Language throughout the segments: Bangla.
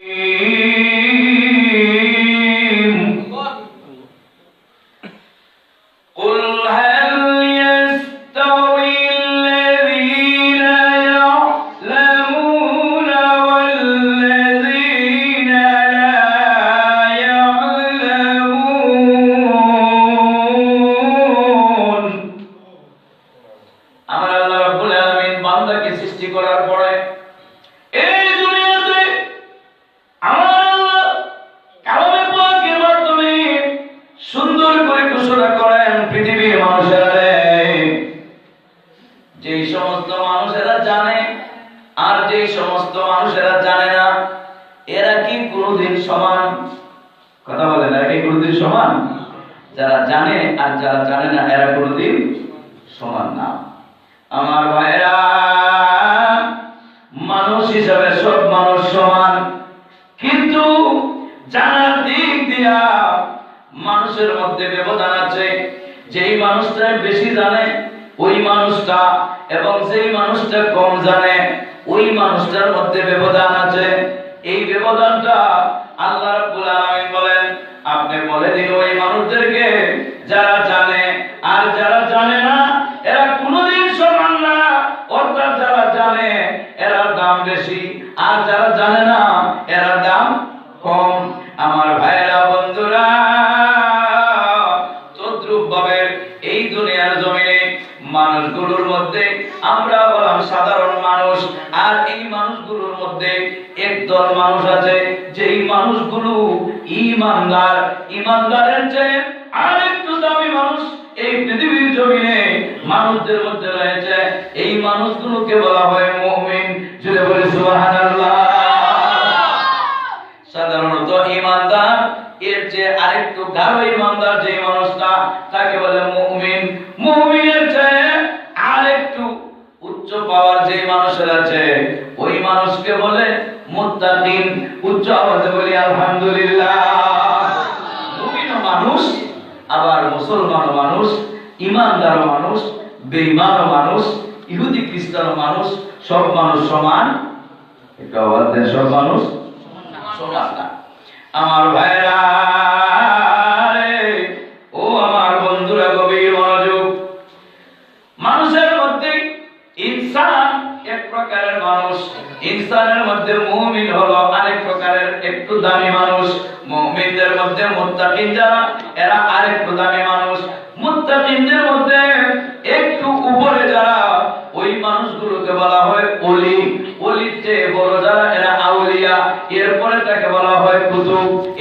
Mm-hmm. কোনোদিন সমান। কথা বলেন এরা কোনোদিন সমান? যারা জানে আর যারা জানে না, এরা কোনোদিন সমান না। আমার ভাইরা মানুষ হিসাবে সব মানুষ সমান। কিন্তু জানার দিক দিয়া মানুষের মধ্যে ব্যবধান আছে। যেই মানুষটা বেশি জানে, ওই মানুষটা এবং যেই মানুষটা কম জানে, ওই মানুষটার মধ্যে ব্যবধান আছে। এই ব্যবধানটা আল্লাহ রাব্বুল আলামিন বলেন, আপনি বলে দিন ওই মানুষদেরকে, যারা জানে আর যারা জানে না, এরা কোনোদিন সমান না। অর্থাৎ যারা জানে, এরা দাম বেশি, আর যারা জানে না, এরা দাম কম। আমার ভাইয়েরা, বন্ধুরা তদ্রুপ ভাবে এই দুনিয়ার জমিনে মানুষগুলোর মধ্যে, আমরা বললাম সাধারণ মানুষ, আর এই মানুষগুলোর মধ্যে একদল মানুষ আছে, যেই মানুষগুলো ইমানদার, ইমানদারের চেয়ে আরেকটু দামি মানুষ এই পৃথিবীর জমিনে মানুষদের মধ্যে রয়েছে। এই মানুষগুলোকে বলা হয় মুমিন। জুড়ে বলে, সুবহানাল্লাহ। সাধারণত ইমানদার, এর যে আরেকটু গাঢ় ইমানদার যে মানুষটা, তাকে বলে মুমিন। মুমিনের চেয়ে আরেকটু উচ্চ পাওয়ার যে মানুষের আছে, ওই মানুষকে বলে মুত্তাকিন, উচ্চ আওয়াজে বলি, আলহামদুলিল্লাহ। মুমিন মানুষ, আবার মুসলমান মানুষ, ইমানদার মানুষ, বেঈমান মানুষ, ইহুদি, খ্রিস্টান মানুষ, সব মানুষ সমান? একটু আওয়াজ সব মানুষ? সমান না। আমার ভাইরা ইনসানের মধ্যে মুমিন হলো আরেক প্রকারের একটু দামি মানুষ। মুমিনদের মধ্যে মুত্তাকিন যারা, এরা আরেকটু দামি মানুষ। মুত্তাকিনদের মধ্যে একটু উপরে যারা, ওই মানুষগুলোকে বলা হয় ওলি। ওলির চেয়ে বড় যারা, এরা আউলিয়া। এরপরে তাকে বলা হয় কুতুব।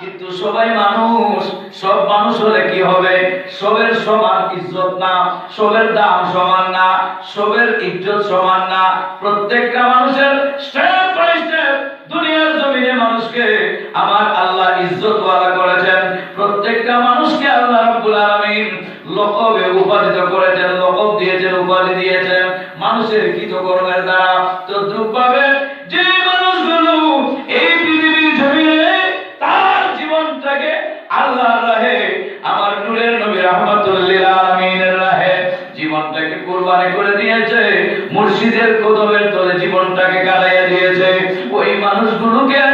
কিন্তু সবাই মানুষ, সব মানুষ হলে কি হবে? সবের সমান ইজ্জত না, সবের দাম সমান না, সবের ইজ্জত সমান না। প্রত্যেকটা মানুষের স্টেপ বাই স্টেপ দুনিয়ার জমিনে মানুষকে আমার আল্লাহ ইজ্জত ওয়ালা করেছেন। প্রত্যেকটা মানুষকে আল্লাহ রাব্বুল আলামিন করেছেন, লকব দিয়েছেন, উপাধি দিয়েছেন। মানুষের কৃতকর্মের দ্বারা মানুষগুলোকে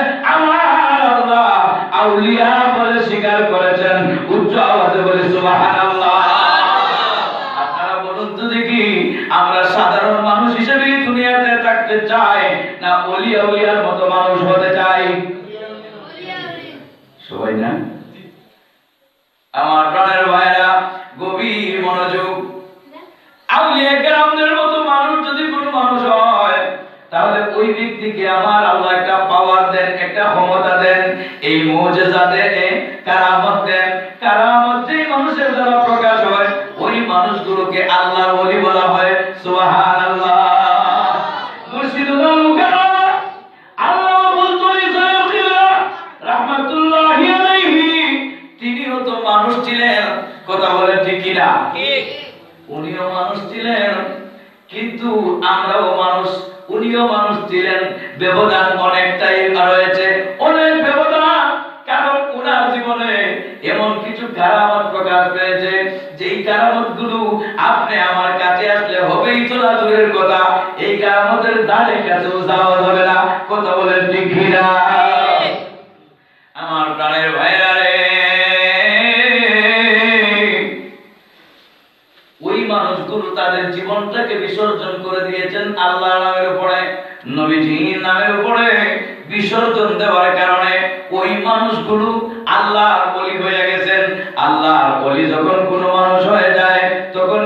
এই মুজিজা দেন কারামত দেন কারামত যেই মানুষের দ্বারা প্রকাশ হয় ওই মানুষগুলোকে আল্লাহর ওলি বলা হয় সুবহানাল্লাহ। মুর্শিদুল্লাহ মুকাররম আল্লাহ বলতো ইসরাইল রাহমাতুল্লাহি আলাইহি। তিনিও তো মানুষ ছিলেন কথা বলে ঠিক উনিও মানুষ ছিলেন কিন্তু আমরাও মানুষ উনিও মানুষ ছিলেন। ব্যবধান অনেকটাই রয়েছে আপনি আমার কাছে আসলে হবেই তো না দূরের কথা। এই কারামতের ধারে কাছেও যাওয়া যাবে না। কথা বলেন ঠিক কিনা? আমার প্রাণের ভাইরা রে। ওই মানুষগুলো তাদের জীবনটাকে বিসর্জন করে দিয়েছেন আল্লাহ নামের উপরে, নবীজির নামের উপরে। বিসর্জন দেওয়ার কারণে ওই মানুষগুলো আল্লাহর বলি হয়ে গেছেন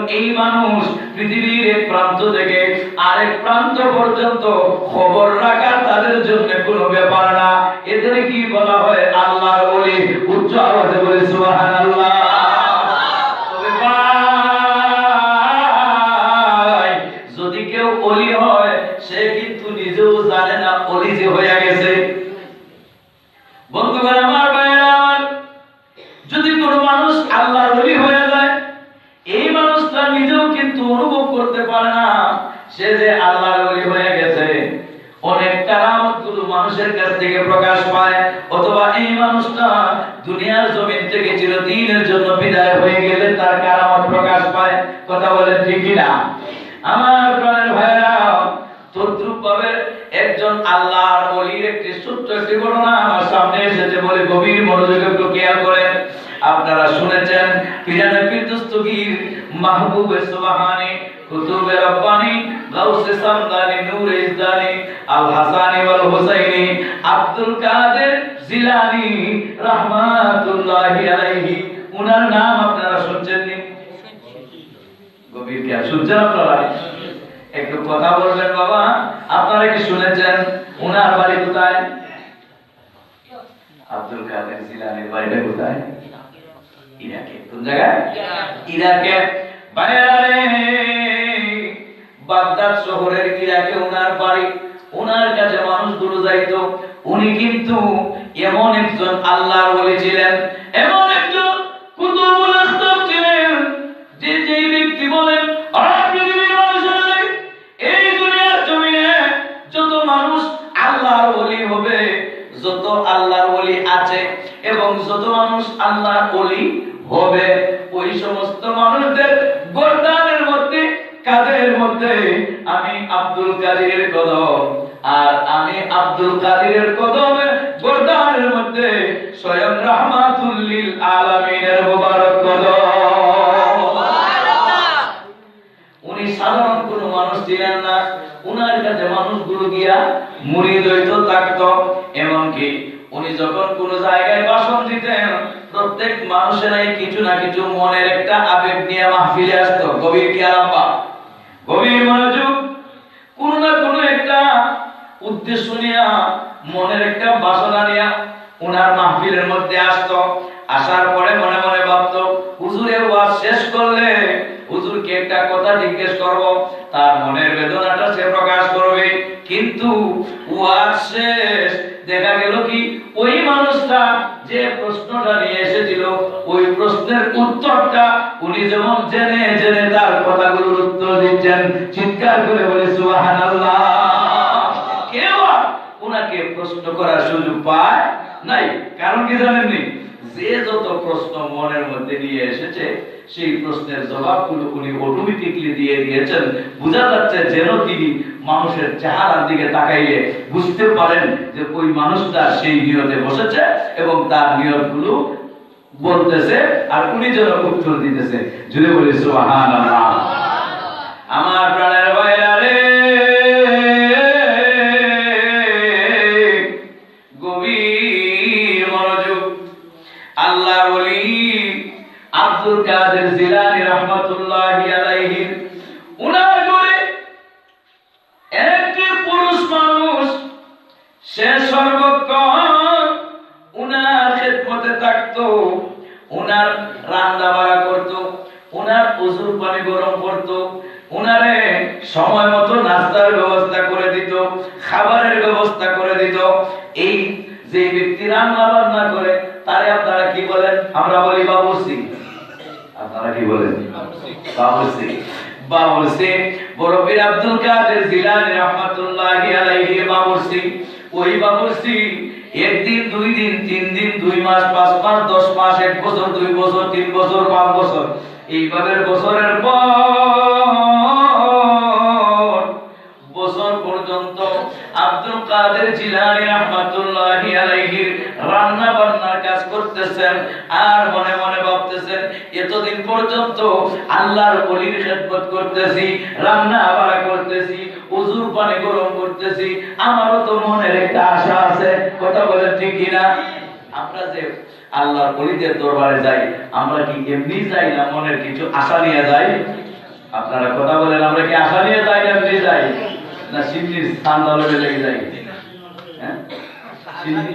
এই মানুষ পৃথিবীর এক প্রান্ত থেকে আরেক প্রান্ত পর্যন্ত খবর রাখার তাদের জন্য কোনো ব্যাপার না। মানুষের কাছ থেকে প্রকাশ পায়, অথবা এই মানুষটা দুনিয়ার জমিন থেকে চিরদিনের জন্য বিদায় হয়ে গেলে তার কারামত প্রকাশ পায়। কথা বলেন ঠিক কিনা? আমার প্রাণের ভাইরা একজন আল্লাহর ওলির একটি একটি ঘটনা আমার সামনে এসেছে বলে গভীর মনোযোগে একটু করেন। আপনারা শুনেছেন মাহবুবে সুবহানি, কুতুবে রব্বানি, গাউসে সামদানি নূরে ইজদানি আল হাসানি ওয়াল হুসাইনি আব্দুল কাদের জিলানি রাহমাতুল্লাহি আলাইহি। উনার নাম আপনারা শুনছেন নি গভীর জ্ঞান শুনছেন আপনারা একটু কথা বলবেন বাবা, আপনারা কি শুনেছেন? উনার বাড়ি কোথায়? আব্দুল কাদের জিলানির বাড়িটা কোথায়? ইরাকে। কোন জায়গায়? ইরাকে। বাগদাদ শহরের ইরাকে উনার বাড়ি। উনার কাছে মানুষগুলো যাইতো। উনি কিন্তু এমন একজন আল্লাহর ওলি ছিলেন। এমন একজন কুতুবুল আসতাব ছিলেন যে যেই ব্যক্তি বলেন পৃথিবীর মানুষের এই দুনিয়ার জমিনে যত মানুষ আল্লাহর ওলি হবে যত আল্লাহর ওলি আছে এবং যত মানুষ আল্লাহর ওলি হবে। ওই সমস্ত মানুষদের গর্দানের মধ্যে কাদের মধ্যে? আমি আব্দুল কাদিরের কদম। আর আমি আব্দুল কাদিরের কদমে গর্দানের মধ্যে স্বয়ং রাহমাতুল লিল আলামিনের মুবারক কদম। উনি সাধারণ কোনো মানুষ ছিলেন না। উনার কাছে মানুষগুলো গিয়া মুড়িদ হইতো থাকতো এমনকি উনি যখন কোন জায়গায় বাসন দিতেন প্রত্যেক মানুষেরাই কিছু না কিছু মনের একটা আবেগ নিয়ে মাহফিলে আসতো। গভীর কেয়ারাম্বা গভীর মনোযোগ, কোন না কোনো একটা উদ্দেশ্য নিয়া, মনের একটা বাসনা নিয়া উনার মাহফিলের মধ্যে আসতো। আসার পরে মনে মনে ভাবতো হুজুরের ওয়াজ শেষ করলে হুজুরকে একটা কথা জিজ্ঞেস করব। তার মনের বেদনাটা সে প্রকাশ করবে। কিন্তু ওয়াজ শেষ, দেখা গেল কি, ওই মানুষটা যে মনের মধ্যে নিয়ে এসেছে। সেই প্রশ্নের জবাবগুলো উনি অটোমেটিকলি দিয়ে দিয়েছেন। বোঝা যাচ্ছে যেন তিনি মানুষের চেহারার দিকে তাকাইলে বুঝতে পারেন যে ওই মানুষটা সেই নিয়তে বসেছে এবং তার নিয়তগুলো বলতেছে আর উনি যেন উত্তর দিতেছে। যদি বলি, সুবহানাল্লাহ। আমার প্রাণের বড় আব্দুল কাদের জিলানী রাহমাতুল্লাহি আলাইহি বাবুর্চি। ওই বাবুর্চি একদিন, দুই দিন, তিন দিন, দুই মাস, পাঁচ মাস, দশ মাস, এক বছর, দুই বছর, তিন বছর, পাঁচ বছর। এইভাবে বছরের পর বছর পর্যন্ত আব্দুল কাদের জিলানী রাহমাতুল্লাহি আলাইহির রান্না করতেছেন, আর মনে মনে ভাবতেছেন, এতদিন পর্যন্ত আল্লাহর ওলির খেদমত করতেছি, রান্না বাড়া করতেছি, উজুর পানি গরম করতেছি, আমারও তো মনের একটা আশা আছে। কথা বলেন ঠিক কিনা? আমরা যে আল্লাহর ওলিদের দরবারে যাই, আমরা কি এমনি যাই না মনের কিছু আশা নিয়ে যাই? আপনারা কথা বলেন, আমরা কি আশা নিয়ে যাই না এমনি যাই? না সিন্নির স্থান দলে লেগে যাই? হ্যাঁ? সিন্নি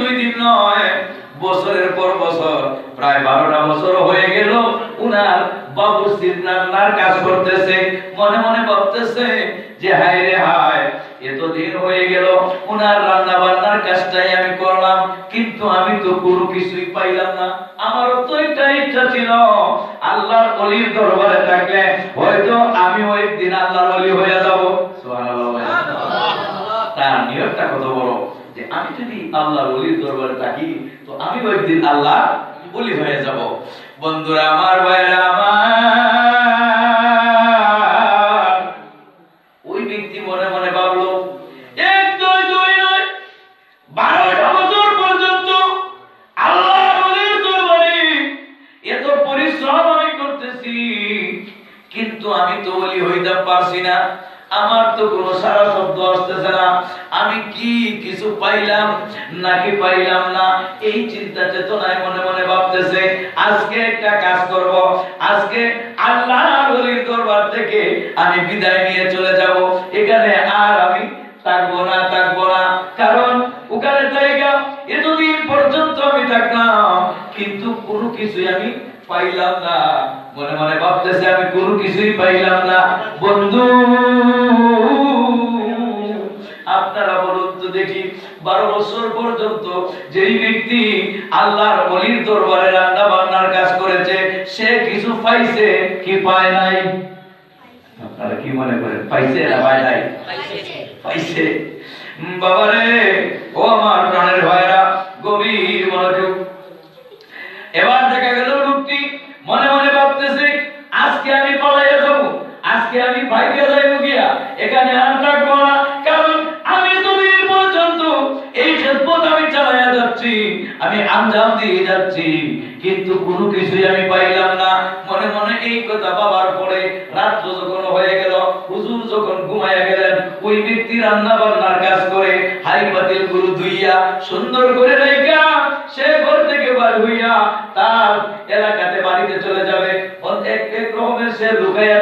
দুই দিন নয়, বছরের পর বছর, প্রায় বারোটা বছর হয়ে গেল, উনার বাবুর্চির রান্নার কাজ করতেছে, মনে মনে ভাবতেছে যে হায় রে হায়, এতদিন হয়ে গেল, উনার রান্না বান্নার কাজটাই আমি করলাম, কিন্তু আমি তো কোনো কিছুই পাইলাম না। আমারও তো একটা ইচ্ছা ছিল, আল্লাহর অলির দরবারে থাকলে হয়তো আমি ওই দিন আল্লাহর অলি হয়ে যাব তার নিয়তটা কত বড় যে আল্লাহর অলির দরবারে থাকি তো আমি ওই দিন আল্লাহ অলি হয়ে যাব। বন্ধুরা আমার ভাইরা আমার। ওই ব্যক্তি মনে মনে ভাবলো আল্লাহ পরিশ্রম আমি করতেছি, কিন্তু আমি তো বলি হইতে পারছি না। আমার তো কোনো সারা শব্দ আসতেছে না। আমি কি কিছু পাইলাম? নাকি পাইলাম না? এই চিন্তা চেতনায় মনে মনে ভাবতেছে, আজকে একটা কাজ করব। আজকে আল্লাহ ওলির দরবার থেকে আমি বিদায় নিয়ে চলে যাব। এখানে আর আমি থাকব না থাকব না। কারণ ওখানে জায়গা এতদিন পর্যন্ত আমি থাকলাম কিন্তু কোনো কিছুই আমি পাইলাম না। মনে মনে ভাবতেছে, আমি কোনো কিছুই পাইলাম না। বন্ধু বারো বছর পর্যন্ত যেই ব্যক্তি আল্লাহর অলির দরবারে রান্না বান্নার কাজ করেছে, সে কিছু পাইছে কি পায় নাই? আপনারা কি মনে করেন, পাইছে না পায় নাই? পাইছে। বাবারে, ও আমার প্রাণের ভাইরা গভীর মনোযোগ। এবার দেখা গেল আমি আঞ্জাম দিয়ে যাচ্ছি, কিন্তু কোনো কিছুই আমি পাইলাম না। মনে মনে এই কথা বাবার পরে রাত্র যখন হয়ে গেল, হুজুর যখন ঘুমাইয়া গেলেন, ওই ব্যক্তি রান্না বান্নার কাজ করে হাই পাতিল গুরু ধুইয়া সুন্দর করে রেখা সে ঘর থেকে বার হইয়া তার এলাকাতে বাড়িতে চলে যাবে। এক এক রকমের সে লুকাইয়া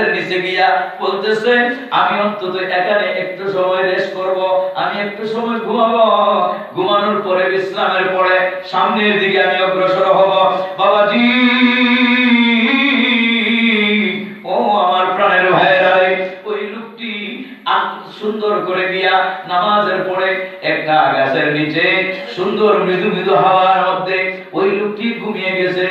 গাছের নিচে গিয়া বলতেছে, আমি অন্তত এখানে একটু সময় রেস্ট করব, আমি একটু সময় ঘুমাবো। ঘুমানোর পরে বিশ্রামের পরে সামনের দিকে আমি অগ্রসর হব। বাবাজি, ও আমার প্রাণের ভাইয়েরা ওই লোকটি সুন্দর করে গিয়া নামাজের পরে একটা গাছের নিচে সুন্দর মৃদু মৃদু হাওয়ার মধ্যে ওই লোকটি ঘুমিয়ে গেছে।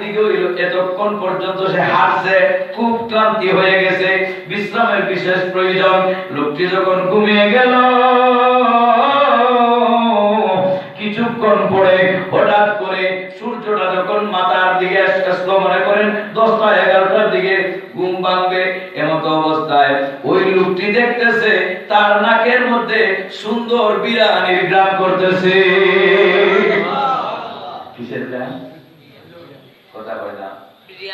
দিকে এতক্ষণ পর্যন্ত সে হাঁটছে, খুব ক্লান্তি হয়ে গেছে। বিশ্রামের বিশেষ প্রয়োজন, লোকটি যখন ঘুমিয়ে গেল, কিছুক্ষণ পরে হঠাৎ করে সূর্যটা যখন মাথার দিকে মনে করেন দশটা, এগারোটার দিকে ঘুম ভাঙবে এমত অবস্থায়। ওই লোকটি দেখতেছে, তার নাকের মধ্যে সুন্দর বিরানির গ্রাম করতেছে কিসের গ্রাম কথা কয় না বিরিয়ানি গ্রাম কিসের গ্রাম বা? বিরিয়ানি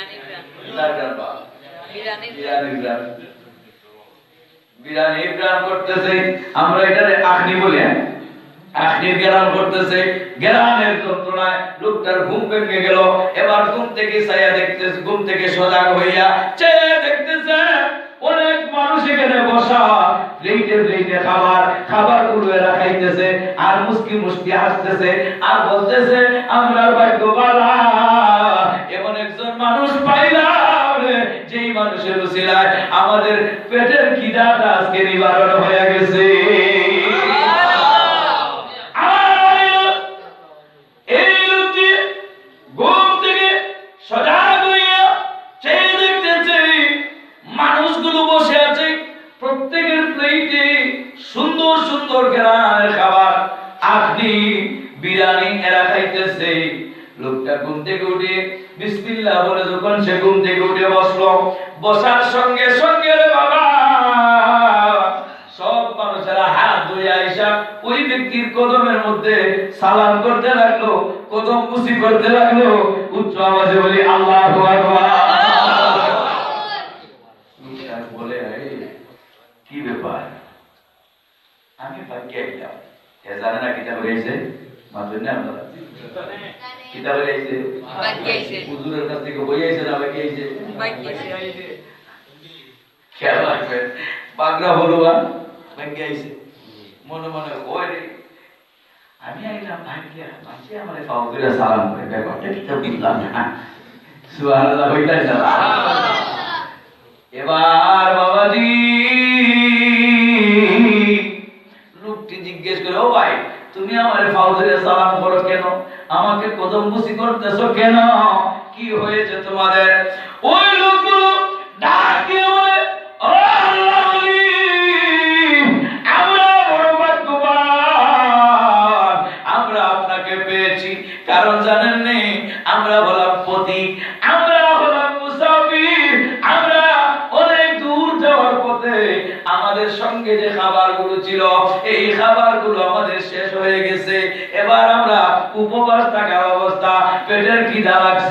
বিরানির গ্রাম করতেছে আমরা আখনি বলি? আখনির গ্রাম করতেছে গ্রামের যন্ত্রণায় লোকটার ঘুম ভেঙে গেল এবার ঘুম থেকে ছায়া দেখতেছে ঘুম থেকে সজাগ হইয়া চেয়ে দেখতেছে অনেক মানুষ এখানে বসা প্লেটে প্লেটে খাবার খাবারগুলো খাইতেছে আর মুস্কি মুস্কি হাসতেছে আর বলতেছে আমরা ভাগ্যবালা এমন আমাদের পেটের খিদাটা আজকে নিবারণ হয়ে গেছে? সুন্দর সুন্দর গ্রামের খাবার। এরা খাইতেছে। লোকটা ঘুম থেকে উঠে বিসমিল্লাহ বলে যখন সে ঘুম থেকে সালাম করতে লাগল কদম কুসি করতে লাগল উচ্চ আওয়াজে বলি আল্লাহ বলে কি ব্যাপার? আমি ভাগ্যে এ জানে না কিতাব রয়েছে? না আপনারা কিতাবে রয়েছে? হুজুরের কাছ থেকে বই আইছে না ভাগ্যে আইছে? খেয়াল রাখবেন বাগরা হলুয়া ব্যাংকে আইছে। মনে মনে রে আমি আইলাম আমার সালাম করে ব্যাপারটা তো না। সুবহানাল্লাহ না। এবার লোকটি জিজ্ঞেস করে, ও ভাই, তুমি আমার পাও সালাম করো কেন? আমাকে কদম বুসি করতেছো কেন? কি হয়েছে তোমাদের? ওই লোকগুলো ডাক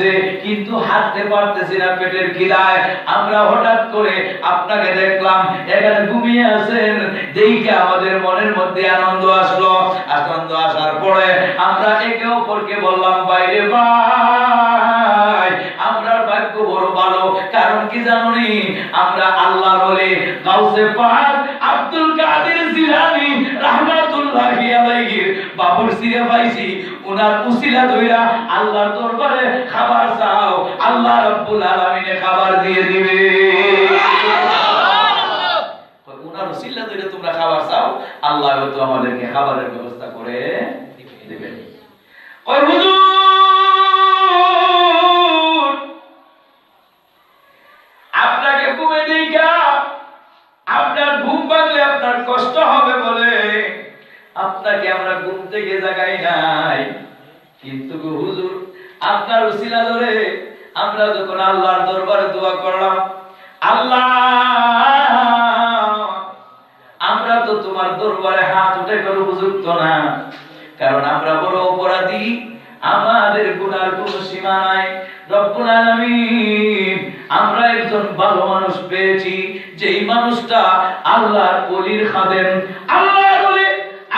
লাগছে কিন্তু হাঁটতে পারতেছি না পেটের খিদায় আমরা হঠাৎ করে আপনাকে দেখলাম, এখানে ঘুমিয়ে আছেন। দেখে আমাদের মনের মধ্যে আনন্দ আসলো। আনন্দ আসার পরে আমরা একে অপরকে বললাম, বাইরে ভাই আমরা ভাগ্য বড় ভালো। কারণ কি জানুনি? আমরা আল্লাহ বলে, গাউসে পাক আব্দুল কাদের রাহমাতুল্লাহি আলাইহি বাবুর সিরে পাইছি। উনার উসিলা ধইরা আল্লাহর দিয়ে দিবে উনার উসিলা ধইরা তোমরা খাবার চাও, আল্লাহ হয়তো আমাদেরকে খাবারের ব্যবস্থা করে দিবেন আপনাকে ঘুমে দিকা আপনার ঘুম ভাঙলে আপনার কষ্ট হবে বলে। আপনাকে আমরা ঘুম থেকে জাগাই নাই। কিন্তু হুজুর, আপনার উসিলা ধরে আমরা যখন আল্লাহর দরবারে দোয়া করলাম, আল্লাহ, আমরা তো তোমার দরবারে হাত উঠে করে উপযুক্ত না। কারণ আমরা বড় অপরাধী, আমাদের গুনার কোনো সীমা নাই। রব্বুল আলামিন, আমরা একজন ভালো মানুষ পেয়েছি, যেই মানুষটা আল্লাহর ওলির খাদেম। আল্লাহর ওলি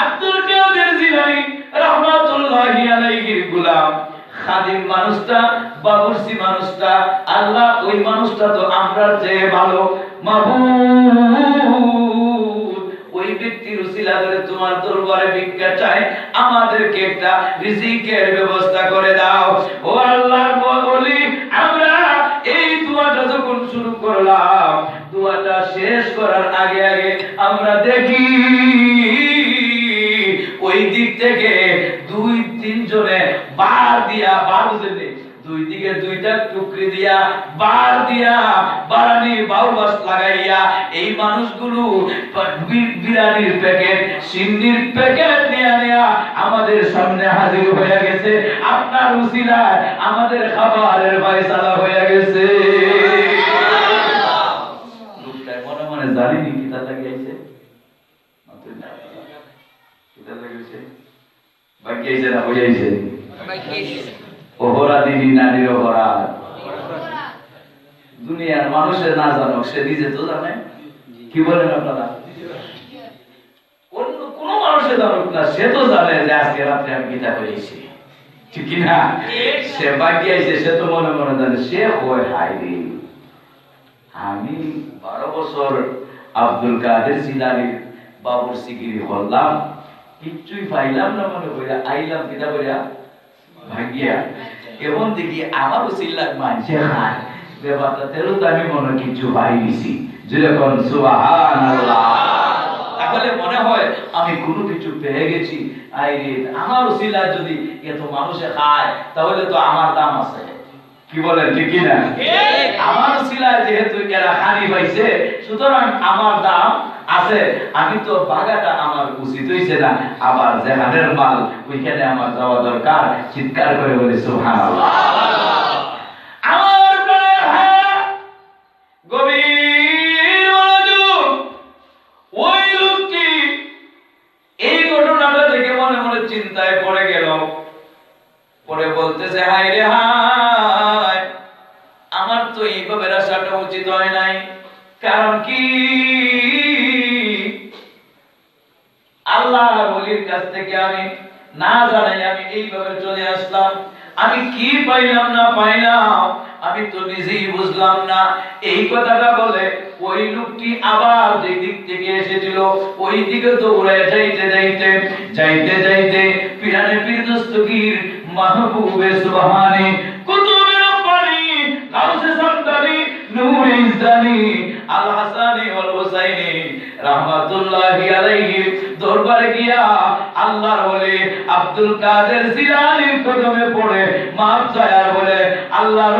আব্দুল কাদের জিলানী রাহমাতুল্লাহি আলাইহির গোলাম। খাদিম মানুষটা বাবুরসি মানুষটা, আল্লাহ ওই মানুষটা তো আমরা চেয়ে ভালো। ওই করে তোমার দরবারে ভিক্ষা চাই, আমাদেরকে একটা রিজিকের ব্যবস্থা করে দাও। ও আল্লাহর বলি, আমরা এই দোয়াটা যখন শুরু করলাম, দোয়াটা শেষ করার আগে আগে আমরা দেখি, ওই দিক থেকে দুই তিনজনে বার দিয়া বার বুঝলেন দুই দিকে দুইটা টুকরি দিয়া বার দিয়া বারানি বাউবাস লাগাইয়া এই মানুষগুলো বি- বিরিয়ানির প্যাকেট, সিন্নির প্যাকেট নিয়ে নেয়া আমাদের সামনে হাজির হয়ে গেছে। আপনার উসিলায় আমাদের খাবারের ফয়সালা হয়ে গেছে। লোকটায় মনে মনে জানিনি কি তার লাগিয়েছে কিতা লাগিয়েছে? বাকি আইছে না আইছে অপরাধী নারীর অপরাধ। দুনিয়ার মানুষের না জানো সে নিজে তো জানে। কি বলেন আপনারা? অন্য কোন মানুষের জানুক না সে তো জানে যে আজকে রাত্রে আমি গীতা করেছি। ঠিক না সে বাকি সে তো মনে মনে জানে সে হয় হাই রে আমি বারো বছর আব্দুল কাদের জিলানির বাবুর সিগিরি হল্লাম কিচ্ছুই পাইলাম না মনে কইরা, আইলাম কিতা কইরা? ভাগিয়া এমন দেখি আমারও চিল্লার মানছে খায় ব্যাপারটা তেরো তো আমি মনে কিছু পাই দিছি যেরকম তাহলে মনে হয় আমি কোনো কিছু পেয়ে গেছি। আমার উসিলা যদি এত মানুষে খায়, তাহলে তো আমার দাম আছে। কি বলেন ঠিক আমার উসিলায় যেহেতু এরা হানি পাইছে, সুতরাং আমার দাম আছে, আমি তো বাগাটা আমার উচিত হইছে না, আবার মাল ওইখানে আমার যাওয়া দরকার, চিৎকার করে বলি ঘটনাটা দেখে মনে মনে চিন্তায় পড়ে গেল। পরে বলতেছে হাই রে আল্লাহ ওলির কাছ থেকে আমি না জানাই আমি এইভাবে চলে আসলাম। আমি কি পাইলাম না পাইলাম, আমি তো নিজেই বুঝলাম না। এই কথাটা বলে ওই লোকটি আবার যে দিক থেকে এসেছিল, ওই দিকে দৌড়ে যাইতে যাইতে যাইতে যাইতে পিরানে পীর মাহবুবে সুবহানি কুতুবে রব্বানি, গাউসে সামদানি নূর ইজদানি, আল হাসানি ওয়াল হুসাইনি। আলাইহি। দরবারে গিয়া আল্লাহর আব্দুল কাদের পড়ে মাপ বলে আল্লাহর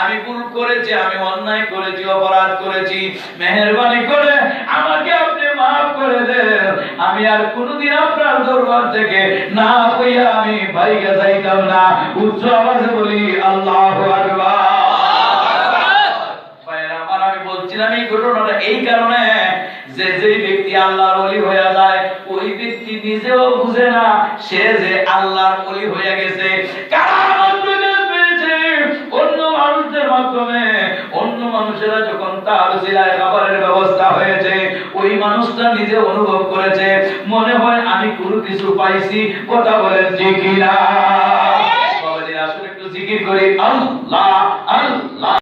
আমি ভুল করেছি, আমি অন্যায় করেছি, অপরাধ করেছি, মেহেরবানি করে আমাকে আপনি মাফ করে দেন। আমি আর কোনোদিন আপনার দরবার থেকে না কইয়া আমি বাইকে যাইতাম না। উচ্চ আওয়াজে বলি, আল্লাহ আকবার ভাইয়েরা আমার আমি বলছিলাম এই ঘটনাটা এই কারণে যে যে ব্যক্তি আল্লাহর ওলি হয়ে যায় ওই ব্যক্তি নিজেও বুঝে না সে যে আল্লাহর ওলি হয়ে গেছে। কারণ অন্য মানুষদের মাধ্যমে। অন্য মানুষেরা যখন তার জেলায় খাবারের ব্যবস্থা হয়েছে ওই মানুষটা নিজে অনুভব করেছে মনে হয় আমি কোনো কিছু পাইছি কথা বলেন না বাবাজি আসলে একটু জিকির করি। আল্লাহ আল্লাহ।